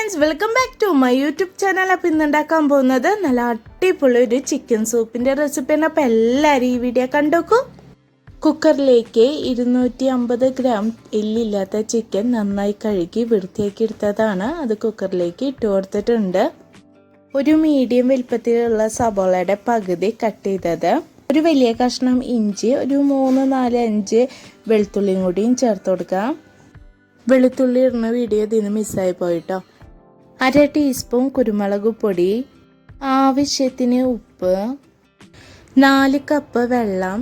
Friends welcome back to my YouTube channel appam ഇന്ന് ഉണ്ടാക്കാൻ പോകുന്നത് നല്ല അടിപൊളി ഒരു ചിക്കൻ സൂപ്പിന്റെ റെസിപ്പിയാണ് അപ്പം എല്ലാവരും ഈ വീഡിയോ കണ്ടോക്കൂ. കുക്കറിലേക്ക് ഇരുന്നൂറ്റി അമ്പത് ഗ്രാം എല്ലില്ലാത്ത ചിക്കൻ നന്നായി കഴുകി വൃത്തിയാക്കി എടുത്തതാണ്. അത് കുക്കറിലേക്ക് ഇട്ട് കൊടുത്തിട്ടുണ്ട്. ഒരു മീഡിയം വലുപ്പത്തിലുള്ള സബോളയുടെ പകുതി കട്ട് ചെയ്തത്. ഒരു വലിയ കഷ്ണം ഇഞ്ചി ഒരു മൂന്ന് നാല് അഞ്ച് വെളുത്തുള്ളിയും കൂടിയും ചേർത്ത് കൊടുക്കാം. വെളുത്തുള്ളി ഇടുന്ന വീഡിയോ ഇതിന് മിസ്സായി പോയിട്ടോ അര ടീസ്പൂൺ കുരുമുളക് പൊടി ആവശ്യത്തിന് ഉപ്പ് നാല് കപ്പ് വെള്ളം.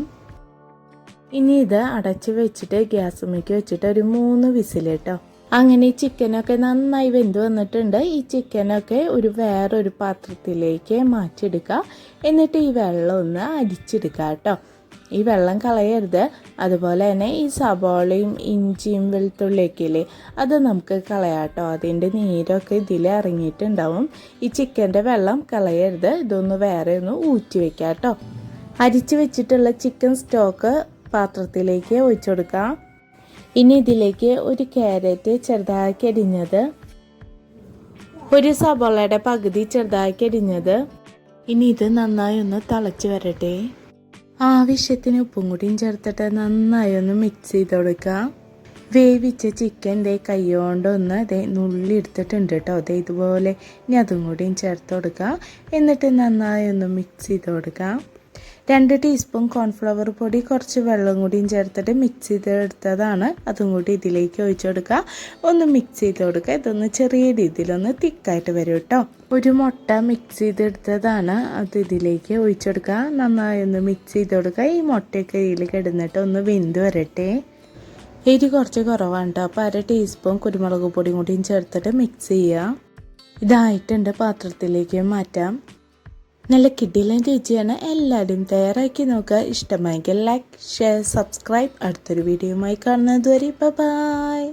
ഇനി ഇത് അടച്ച് വെച്ചിട്ട് ഗ്യാസ് മേക്ക് വെച്ചിട്ട് ഒരു മൂന്ന് വിസിലിട്ടോ. അങ്ങനെ ഈ ചിക്കനൊക്കെ നന്നായി വെന്ത് വന്നിട്ടുണ്ട്. ഈ ചിക്കനൊക്കെ ഒരു വേറൊരു പാത്രത്തിലേക്ക് മാറ്റിയെടുക്കുക. എന്നിട്ട് ഈ വെള്ളം ഒന്ന് അരിച്ചെടുക്കുക കേട്ടോ. ഈ വെള്ളം കളയരുത്. അതുപോലെ തന്നെ ഈ സബോളയും ഇഞ്ചിയും വെളുത്തുള്ളിയൊക്കെ ഇല്ലേ അത് നമുക്ക് കളയാട്ടോ അതിന്റെ നീരൊക്കെ ഇതിൽ ഇറങ്ങിയിട്ടുണ്ടാവും. ഈ ചിക്കന്റെ വെള്ളം കളയരുത്. ഇതൊന്ന് വേറെ ഒന്ന് ഊറ്റി വെക്കാട്ടോ കേട്ടോ. അരിച്ച് വെച്ചിട്ടുള്ള ചിക്കൻ സ്റ്റോക്ക് പാത്രത്തിലേക്ക് ഒഴിച്ചു കൊടുക്കാം. ഇനി ഇതിലേക്ക് ഒരു ക്യാരറ്റ് ചെറുതാക്കി അരിഞ്ഞത് ഒരു സബോളയുടെ പകുതി ചെറുതാക്കി അരിഞ്ഞത്. ഇനി ഇത് നന്നായി ഒന്ന് തിളച്ച് വരട്ടെ. ആവശ്യത്തിന് ഉപ്പും കൂടിയും ചേർത്തിട്ട് നന്നായി ഒന്ന് മിക്സ് ചെയ്ത് കൊടുക്കാം. വേവിച്ച ചിക്കൻ ദേ കൈകൊണ്ടൊന്ന് ദേ നുള്ളി എടുത്തിട്ടുണ്ട് കേട്ടോ ദേ ഇതുപോലെ ഇനി അതും കൂടിയും ചേർത്ത് കൊടുക്കുക എന്നിട്ട് നന്നായി ഒന്ന് മിക്സ് ചെയ്ത് കൊടുക്കാം. രണ്ട് ടീസ്പൂൺ കോൺഫ്ലവർ പൊടി കുറച്ച് വെള്ളം കൂടിയും ചേർത്തിട്ട് മിക്സ് ചെയ്ത് എടുത്തതാണ് അതും കൂടി ഇതിലേക്ക് ഒഴിച്ചു കൊടുക്കുക. ഒന്ന് മിക്സ് ചെയ്ത് കൊടുക്കുക. ഇതൊന്ന് ചെറിയ രീതിയിലൊന്ന് തിക്കായിട്ട് വരും കേട്ടോ. ഒരു മുട്ട മിക്സ് ചെയ്തെടുത്തതാണ്. അത് ഇതിലേക്ക് ഒഴിച്ചു കൊടുക്കുക. നന്നായി ഒന്ന് മിക്സ് ചെയ്ത് കൊടുക്കുക. ഈ മുട്ടയൊക്കെ ഇതിൽ കിടന്നിട്ട് ഒന്ന് വെന്ത് വരട്ടെ. എരി കുറച്ച് കുറവാണ് കേട്ടോ. അപ്പോൾ അര ടീസ്പൂൺ കുരുമുളക് പൊടിയും കൂടിയും ചേർത്തിട്ട് മിക്സ് ചെയ്യുക. ഇതായിട്ടുണ്ട് പാത്രത്തിലേക്ക് മാറ്റാം. നല്ല കിഡിലും രുചിയാണ് എല്ലാവരും തയ്യാറാക്കി നോക്കുക. ഇഷ്ടമായെങ്കിൽ ലൈക്ക് ഷെയർ സബ്സ്ക്രൈബ് അടുത്തൊരു വീഡിയോയുമായി കാണുന്നത് വരെ ബൈ